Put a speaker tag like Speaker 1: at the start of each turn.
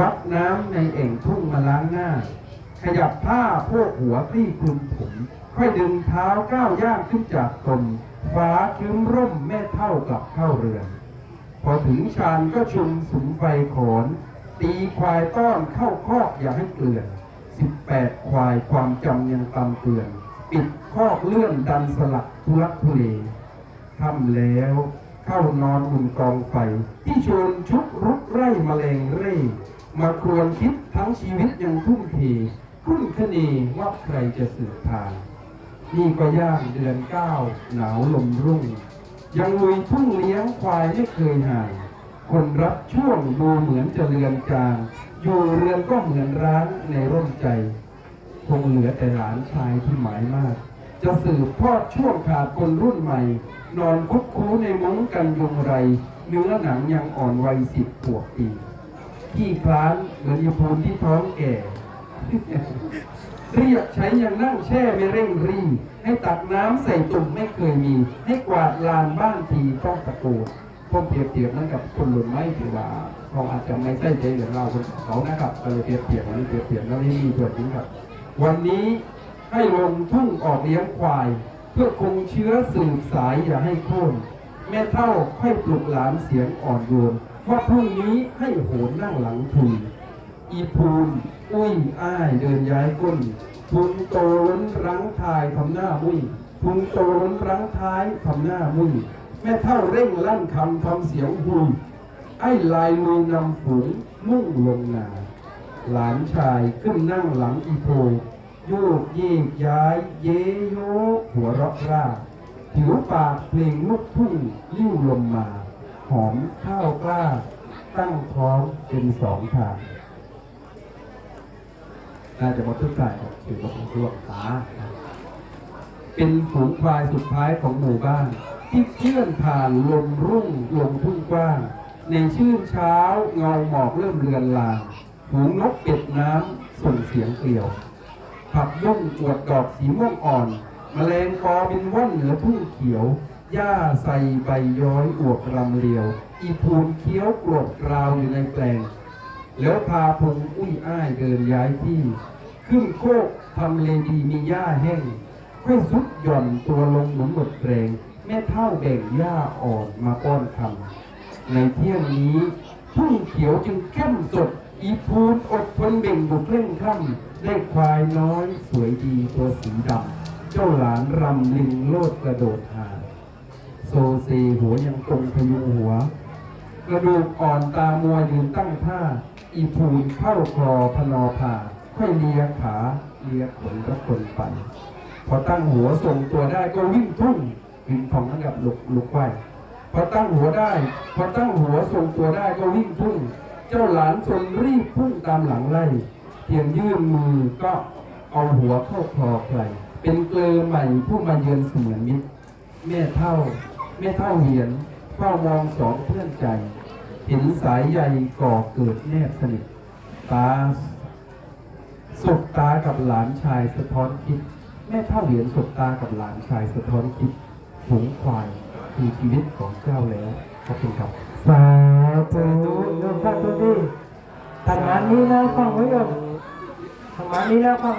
Speaker 1: วักน้ำในเอ่งทุ่งมาล้างหน้า ขยับผ้าโพกหัวคลี่คลุมผมค่อยดึงเท้าก้าวย่างขึ้นจากตมฟ้าคึ้มร่มแม่เท่ากลับเข้าเรือน พอถึงชานก็ชุมสุมไฟโขนตีควายต้อนเข้าคอกอย่าให้เกลื่อนสิบแปดควายความจำยังตำเตือน ปิดคอกเลื่อนดันสลักทุลักทุเลทำแล้วเข้านอนบนกองไฟที่ชวนชุกรุกไร่แมลงเร่ มาครวญคิดทั้งชีวิตยังทุ่มเทคุ้นคะเนว่าใครจะสืบทางนี่ก็ย่างเดือนเก้าหนาวลมรุ่ง ยังลุยทุ่งเลี้ยงควายไม่เคยห่าง คนรับช่วงดูเหมือนจะเรือนจาง อยู่เรือนก็เหมือนร้างในร่มใจ คงเหลือแต่หลานชายที่หมายมาก จะสืบทอดช่วงขาดคนรุ่นใหม่ นอนคุกคูในมุ้งกันยุงไร เนื้อหนังยังอ่อนวัยสิบขวบปี ขี้คลานเหมือนยาพูนที่ท้องแก่เรียกใช้อยังนั่งแช่ไม่เร่งรีให้ตักน้ำใส่ตุ่มไม่เคยมี ให้กวาดลานบ้านทีต้องตะโกนผมเปรียบเทียบนั้นกับคนหล่นไม้ถือว่าเขาอาจจะไม่ใช่ใจเหมือนเราคนเขานะครับก็เลยเปรียบเทียบอันนี้เปรียบเทียบแล้วนี่มีเกิดจริงครับ วันนี้ให้ลงทุ่งออกเลี้ยงควาย เพื่อคงเชื้อสืบสายอย่าให้โค่นแม่เท่าค่อยปลุกหลานเสียงอ่อนโยน ว่าะพรุ่งนี้ให้โหนนั่งหลังทุนอีพูนอุ้ยอ้ายเดินย้ายก้นพุนโตล้นรั้งทายทำหน้ามุ้ยพุนโตล้นรั้งท้ายทำหน้ามุ้ยแม่เท่าเร่งลั่นคำทำเสียงหุยไอ้ลายมือนำฝูงมุ่งลงนา หลานชายขึ้นนั่งหลังอีโพโยกเยกย้าย เยโยหัวเราะร่าผิวปากเพลงลูกทุ่งลิ้วลมมา หอมข้าวกล้า ตั้งท้องเป็นสองทางน่าจะมาทุกทายครับถือว่าเป็นช่วงขาเป็นฝูงควายสุดท้ายของหมู่บ้าน ที่เคลื่อนผ่านลมรุ่งลงทุ่งกว้าง ในชื่นเช้าเงาหมอกเริ่มเรือนลางฝูงนกเป็ดน้ำส่งเสียงเกลียวผักบุ้งอวดดอกสีม่วงอ่อนแมลงปอบินว่อนเหนือทุ่งเขียว หญ้าใส่ใบย้อยอวบรำเรียว อีพูนเคี้ยวกรดกราวอยู่ในแปลง แล้วพาพงอุ้ยอ้ายเดินย้ายที่ ขึ้นโคกทำเลดีมีหญ้าแห้งค่อยสุดหย่อนตัวลงหมือนหมดแรง แม่เท่าแบ่งหญ้าอ่อนมาป้อนคำในเที่ยงนี้ทุ่งเขียวจึงเข้มสด อีพูนอดทนเบ่งบุกเร่งค่ำได้ควายน้อยสวยดีตัวสีดำเจ้าหลานรำลิงโลดกระโดดหา ซเซหัวยังตรงพยุงหัว กระดูกอ่อนตามัวยืนตั้งท่า อีพูนเข้าคลอพนอผ่าค่อยเลียขาเลียขนและคนไปพอตั้งหัวทรงตัวได้ก็วิ่งทุ่งวิ่งของนั่นกับลุกลุกไหวพอตั้งหัวได้ พอตั้งหัวทรงตัวได้ก็วิ่งทุ่ง เจ้าหลานชนรีบพุ่งตามหลังไล่เพียงยื่นมือก็เอาหัวเข้าคอใครเป็นเกลือใหม่ผู้มาเยือนเสมือนมิตรแม่เท่า แม่เท่าเหียนเฝ้ามองสองเพื่อนใจเห็นสายใยก่อเกิดแนบสนิทตาสบตากับหลานชายสะท้อนคิด แม่เท่าเหรียญสบตากับหลานชายสะท้อนคิดฝูงควายคือชีวิตของเจ้าแล้วขอบคุณครับ
Speaker 2: สาธุโยมพระทุกที่ทำงานนี้แล้วฟังไว้ก่อนทำงานนี้แล้วฟัง